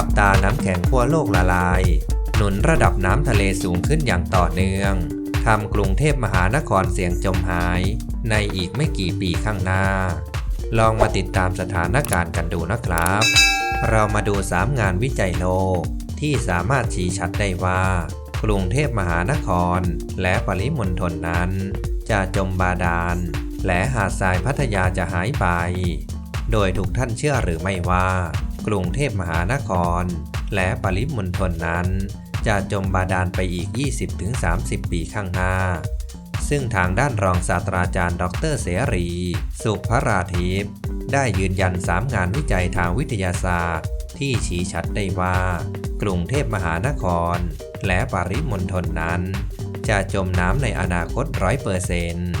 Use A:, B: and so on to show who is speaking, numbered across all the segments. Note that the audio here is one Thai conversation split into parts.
A: จับตาน้ำแข็งขั้วโลกละลาย หนุนระดับน้ำทะเลสูงขึ้นอย่างต่อเนื่องทำกรุงเทพมหานครเสียงจมหาย ในอีกไม่กี่ปีข้างหน้า ลองมาติดตามสถานการณ์กันดูนะครับ เรามาดู 3 งานวิจัยโลก ที่สามารถชี้ชัดได้ว่า กรุงเทพมหานคร และปริมณฑลนั้น จะจมบาดาล และหาดทรายพัทยาจะหายไป โดยทุกท่านเชื่อหรือไม่ว่า กรุงเทพมหานคร และปริมณฑลนั้น จะจมบาดาลไปอีก 20-30 ปีข้างหน้า ซึ่งทางด้านรองศาสตราจารย์ ดรเสรี สุภราทิพย์ได้ยืนยัน 3 งานวิจัยทางวิทยาศาสตร์ ที่ชี้ชัดได้ว่า กรุงเทพมหานคร และปริมณฑลนั้น จะจมน้ำในอนาคตร้อยเปอร์เซนต์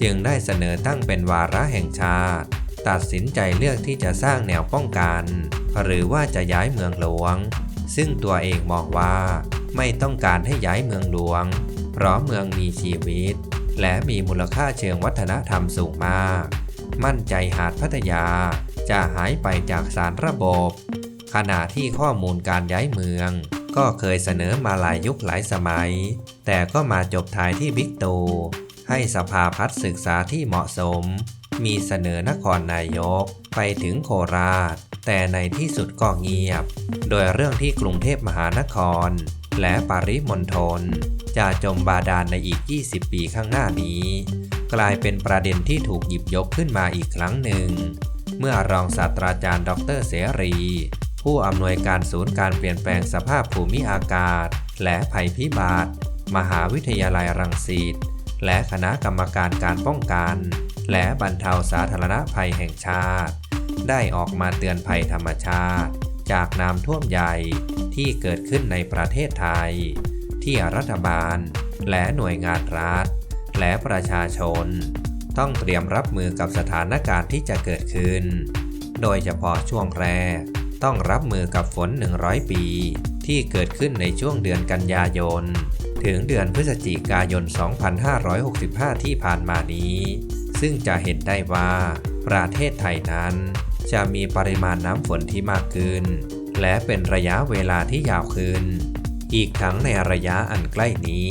A: จึงได้เสนอตั้งเป็นวาระแห่งชาติ ตัดสินใจเลือกที่จะสร้างแนวป้องกัน หรือว่าจะย้ายเมืองหลวง ซึ่งตัวเองมองว่า ไม่ต้องการให้ย้ายเมืองหลวง เพราะเมืองมีชีวิต และมีมูลค่าเชิงวัฒนธรรมสูงมาก มั่นใจหาดพัทยาจะหายไปจากสารระบบ ขณะที่ข้อมูลการย้ายเมือง ก็เคยเสนอมาหลายยุคหลายสมัย แต่ก็มาจบท้ายที่บิ๊กตู ให้สภาพัฒน์ศึกษาที่เหมาะสม มีเสนอนครนายกไปถึงโคราช แต่ในที่สุดก็เงียบ โดยเรื่องที่กรุงเทพมหานคร และปริมณฑลจะจมบาดาลในอีก 20 ปีข้างหน้านี้ กลายเป็นประเด็นที่ถูกหยิบยกขึ้นมาอีกครั้งหนึ่ง เมื่อรองศาสตราจารย์ดรเสรี ผู้อำนวยการศูนย์การเปลี่ยนแปลงสภาพภูมิอากาศ และภัยพิบัติมหาวิทยาลัยรังสิตและคณะกรรมการการป้องกัน และบรรเทาสาธารณภัยแห่งชาติ ได้ออกมาเตือนภัยธรรมชาติ จากน้ำท่วมใหญ่ที่เกิดขึ้นในประเทศไทย ที่รัฐบาล และหน่วยงานรัฐ และประชาชน ต้องเตรียมรับมือกับสถานการณ์ที่จะเกิดขึ้น โดยเฉพาะช่วงแรก ต้องรับมือกับฝน 100 ปี ที่เกิดขึ้นในช่วงเดือนกันยายน ถึงเดือนพฤศจิกายน 2565 ที่ผ่านมานี้ ซึ่งจะเห็นได้ว่า ประเทศไทยนั้น จะมีปริมาณน้ำฝนที่มากขึ้น และเป็นระยะเวลาที่ยาวขึ้น อีกทั้งในระยะอันใกล้นี้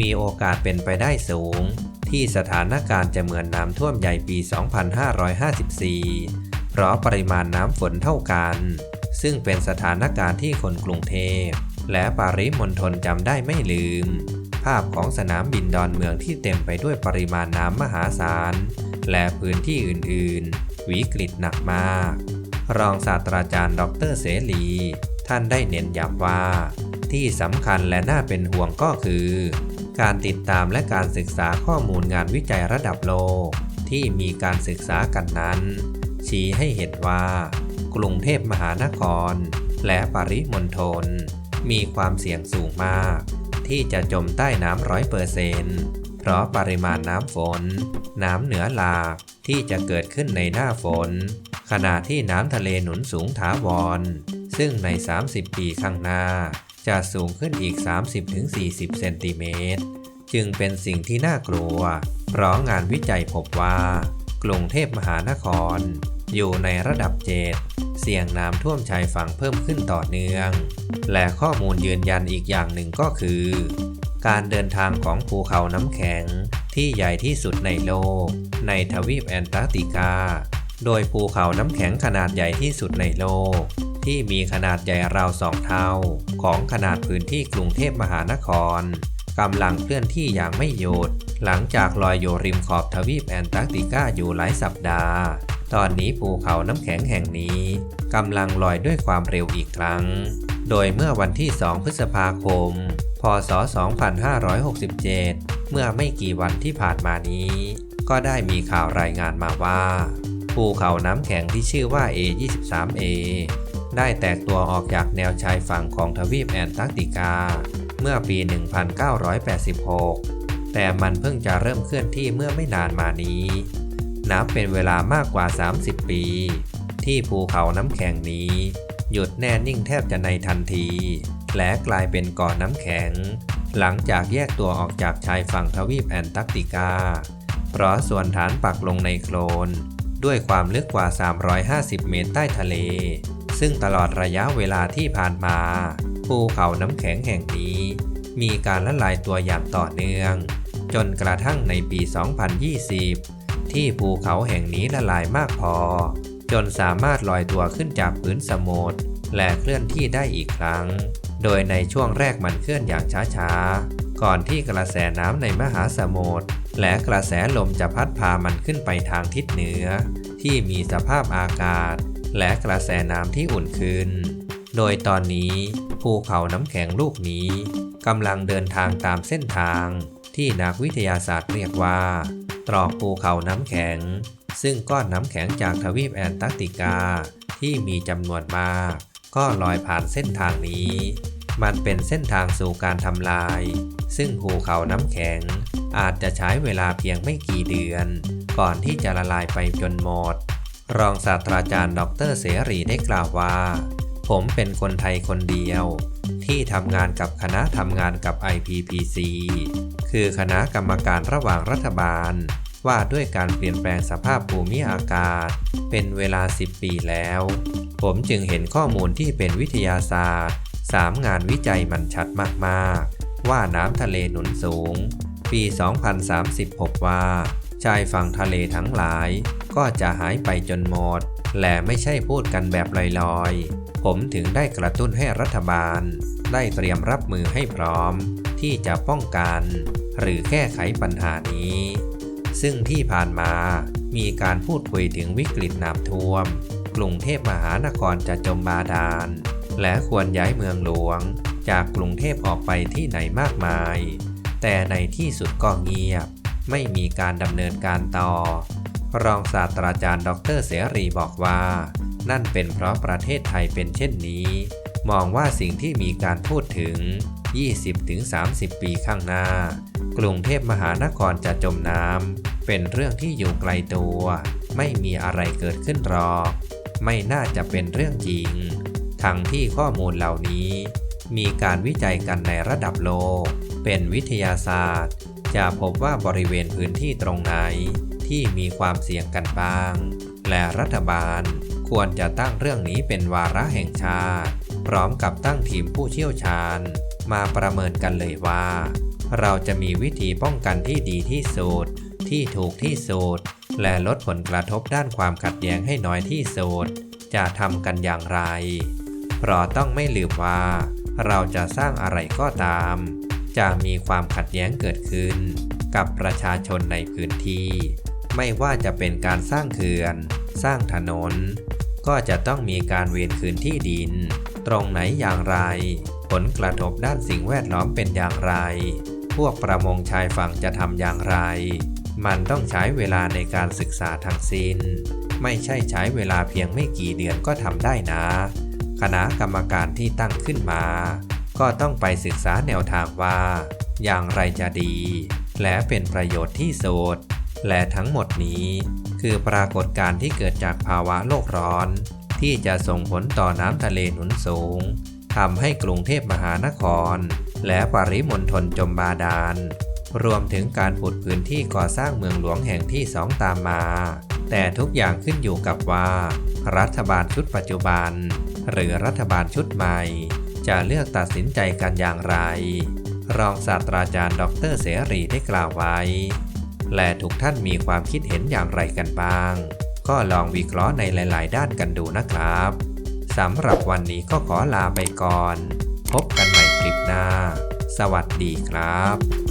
A: มีโอกาสเป็นไปได้สูง ที่สถานการณ์จะเหมือนน้ำท่วมใหญ่ปี 2554 เพราะปริมาณน้ำฝนเท่ากัน ซึ่งเป็นสถานการณ์ที่คนกรุงเทพ และปริมณฑลจำได้ไม่ลืม ภาพของสนามบินดอนเมืองที่เต็มไปด้วยปริมาณน้ำมหาศาล และพื้นที่อื่นๆ วิกฤตหนักมาก รองศาสตราจารย์ดรเสรี ท่านได้เน้นย้ำว่า ที่สำคัญและน่าเป็นห่วงก็คือ การติดตามและการศึกษาข้อมูลงานวิจัยระดับโลก ที่มีการศึกษากันนั้น ชี้ให้เห็นว่า กรุงเทพมหานคร และปริมณฑลมีความเสี่ยงสูงมาก ที่จะจมใต้น้ำร้อยเปอร์เซนต์ เพราะปริมาณน้ำฝน น้ำเหนือหลากที่จะเกิดขึ้นในหน้าฝน ขณะที่น้ำทะเลหนุนสูงถาวร ซึ่งใน 30 ปีข้างหน้า จะสูงขึ้นอีก 30-40 เซนติเมตร จึงเป็นสิ่งที่น่ากลัว เพราะงานวิจัยพบว่า กรุงเทพมหานคร อยู่ในระดับเจ็ดเสี่ยงน้ำท่วมชายฝั่งเพิ่มขึ้นต่อเนื่อง และข้อมูลยืนยันอีกอย่างหนึ่งก็คือ การเดินทางของภูเขาน้ำแข็งที่ใหญ่ที่สุดในโลก ในทวีปแอนตาร์กติกา โดยภูเขาน้ำแข็งขนาดใหญ่ที่สุดในโลก ที่มีขนาดใหญ่ราวสองเท่า ของขนาดพื้นที่กรุงเทพมหานครกำลังเคลื่อนที่อย่างไม่หยุด หลังจากลอยอยู่ริมขอบทวีปแอนตาร์กติกาอยู่หลายสัปดาห์ ตอนนี้ภูเขาน้ำแข็งแห่งนี้กำลังลอยด้วยความเร็วอีกครั้ง โดยเมื่อวันที่ 2 พฤษภาคม พศ 2567 เมื่อไม่กี่วันที่ผ่านมานี้ ก็ได้มีข่าวรายงานมาว่า ภูเขาน้ำแข็งที่ชื่อว่า A23A ได้แตกตัวออกจากแนวชายฝั่งของทวีปแอนตาร์กติกา เมื่อปี 1986 แต่มันเพิ่งจะเริ่มเคลื่อนที่เมื่อไม่นานมานี้ นับเป็นเวลามากกว่า 30 ปี ที่ภูเขาน้ำแข็งนี้ หยุดแน่นิ่งแทบจะในทันที และกลายเป็นกาะน้ำแข็ง หลังจากแยกตัวออกจากชายฝั่งทวีปแอนตาร์กติกา เพราะส่วนฐานปักลงในโคลน ด้วยความลึกกว่า 350 เมตรใต้ทะเลซซึ่งตลอดระยะเวลาที่ผ่านมา ภูเขาน้ำแข็งแห่งนี้ มีการละลายตัวอย่างต่อเนื่อง จนกระทั่งในปี 2020 ที่ภูเขาแห่งนี้ละลายมากพอ จนสามารถลอยตัวขึ้นจากพื้นสมุทรและเคลื่อนที่ได้อีกครั้ง โดยในช่วงแรกมันเคลื่อนอย่างช้าๆ ก่อนที่กระแสน้ำในมหาสมุทรและกระแสลมจะพัดพามันขึ้นไปทางทิศเหนือ ที่มีสภาพอากาศ และกระแสน้ำที่อุ่นขึ้น โดยตอนนี้ภูเขาน้ำแข็งลูกนี้กำลังเดินทางตามเส้นทาง ที่นักวิทยาศาสตร์เรียกว่า ตรอกภูเขาน้ำแข็ง ซึ่งก้อนน้ำแข็งจากทวีปแอนตาร์กติกาที่มีจำนวนมาก ก็ลอยผ่านเส้นทางนี้ มันเป็นเส้นทางสู่การทำลาย ซึ่งภูเขาน้ำแข็ง อาจจะใช้เวลาเพียงไม่กี่เดือน ก่อนที่จะละลายไปจนหมด รองศาสตราจารย์ดอกเตอรเสรีได้กล่าวว่า ผมเป็นคนไทยคนเดียว ที่ทำงานกับคณะทำงานกับ IPPC คือคณะกรรมการระหว่างรัฐบาล ว่าด้วยการเปลี่ยนแปลงสภาพภูมิอากาศ เป็นเวลา 10 ปีแล้ว ผมจึงเห็นข้อมูลที่เป็นวิทยาศาสตร์ 3 งานวิจัยมันชัดมากๆ ว่าน้ำทะเลหนุนสูง ปี 2030พบว่าชายฝั่งทะเลทั้งหลาย ก็จะหายไปจนหมด และไม่ใช่พูดกันแบบลอยๆ ผมถึงได้กระตุ้นให้รัฐบาล ได้เตรียมรับมือให้พร้อม ที่จะป้องกัน หรือแก้ไขปัญหานี้ ซึ่งที่ผ่านมามีการพูดคุยถึงวิกฤตน้ำท่วม กรุงเทพมหานครจะจมบาดาล และควรย้ายเมืองหลวง จากกรุงเทพออกไปที่ไหนมากมาย แต่ในที่สุดก็เงียบ ไม่มีการดำเนินการต่อ รองศาสตราจารย์ดรเสรีบอกว่า นั่นเป็นเพราะประเทศไทยเป็นเช่นนี้ มองว่าสิ่งที่มีการพูดถึง 20-30 ปีข้างหน้า กรุงเทพมหานครจะจมน้ำเป็นเรื่องที่อยู่ไกลตัว ไม่มีอะไรเกิดขึ้นหรอก ไม่น่าจะเป็นเรื่องจริง ทั้งที่ข้อมูลเหล่านี้ มีการวิจัยกันในระดับโลก เป็นวิทยาศาสตร์ จะพบว่าบริเวณพื้นที่ตรงไหน ที่มีความเสี่ยงกันบ้าง และรัฐบาล ควรจะตั้งเรื่องนี้เป็นวาระแห่งชาติ พร้อมกับตั้งทีมผู้เชี่ยวชาญ มาประเมินกันเลยว่า เราจะมีวิธีป้องกันที่ดีที่สุดที่ถูกที่สุดและลดผลกระทบด้านความขัดแย้งให้น้อยที่สุดจะทำกันอย่างไร เพราะต้องไม่ลืมว่า เราจะสร้างอะไรก็ตาม จะมีความขัดแย้งเกิดขึ้น กับประชาชนในพื้นที่ ไม่ว่าจะเป็นการสร้างเขื่อน สร้างถนน ก็จะต้องมีการเวียนคืนที่ดิน ตรงไหนอย่างไร ผลกระทบด้านสิ่งแวดล้อมเป็นอย่างไร พวกประมงชายฝั่งจะทำอย่างไร มันต้องใช้เวลาในการศึกษาทั้งสิ้น ไม่ใช่ใช้เวลาเพียงไม่กี่เดือนก็ทำได้นะ คณะกรรมการที่ตั้งขึ้นมา ก็ต้องไปศึกษาแนวทางว่า อย่างไรจะดี และเป็นประโยชน์ที่สุดและทั้งหมดนี้ คือปรากฏการณ์ที่เกิดจากภาวะโลกร้อน ที่จะส่งผลต่อน้ำทะเลหนุนสูงทำให้กรุงเทพมหานคร และปริมณฑลจมบาดาล รวมถึงการผุดพื้นที่ก่อสร้างเมืองหลวงแห่งที่สองตามมา แต่ทุกอย่างขึ้นอยู่กับว่า รัฐบาลชุดปัจจุบัน หรือรัฐบาลชุดใหม่ จะเลือกตัดสินใจกันอย่างไร รองศาสตราจารย์ดรเสรีได้กล่าวไว้ และทุกท่านมีความคิดเห็นอย่างไรกันบ้าง ก็ลองวิเคราะห์ในหลาย ๆ ด้านกันดูนะครับสำหรับวันนี้ก็ขอลาไปก่อน พบกันใหม่คลิปหน้า สวัสดีครับ